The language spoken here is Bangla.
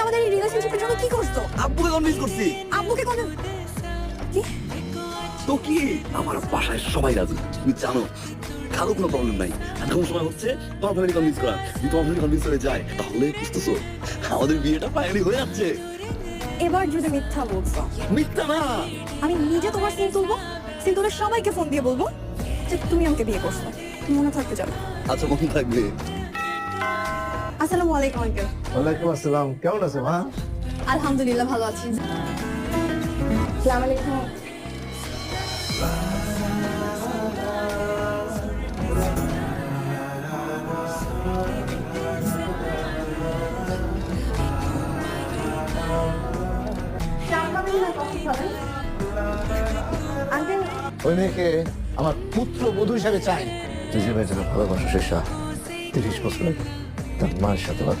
আমাদের এই রিলেশনশিপের জন্য কি করছ? আব্বুকে কনভিন্স করছি। আব্বুকে কোন কি? তো কি? আমার বাসায় সবাই রাজি। তুমি জানো কারও কোনো প্রবলেম নাই। আর কোন সময় হচ্ছে তোমার ফ্যামিলি কনভিন্স করা। যদি তোমার ফ্যামিলি কনভিন্স হয়ে যায় তাহলে বুঝতেছো আমাদের বিয়েটা ফাইনালি হয়ে যাচ্ছে। এবার যদি মিথ্যা বলছো। মিথ্যা না! আমি নিজে তোমার সিম তুলবো সিম তুলে সবাইকে ফোন দিয়ে বলব যে তুমি আমাকে বিয়ে করছ। মনে থাকতে যাবে আচ্ছা মনে থাকবে। আসসালামু আলাইকুম আঙ্কেল। ওয়ালাইকুম আসসালাম। কেমন আছো মা? আলহামদুলিল্লাহ ভালো আছি। আসসালামু আলাইকুম আঙ্কেল ওই মেয়েকে আমার পুত্র বধূ হিসাবে চাই। তুই যে মেয়েটাকে ভালোবাসো শেষা তিরিশ বছর তার মায়ের সাথে আমার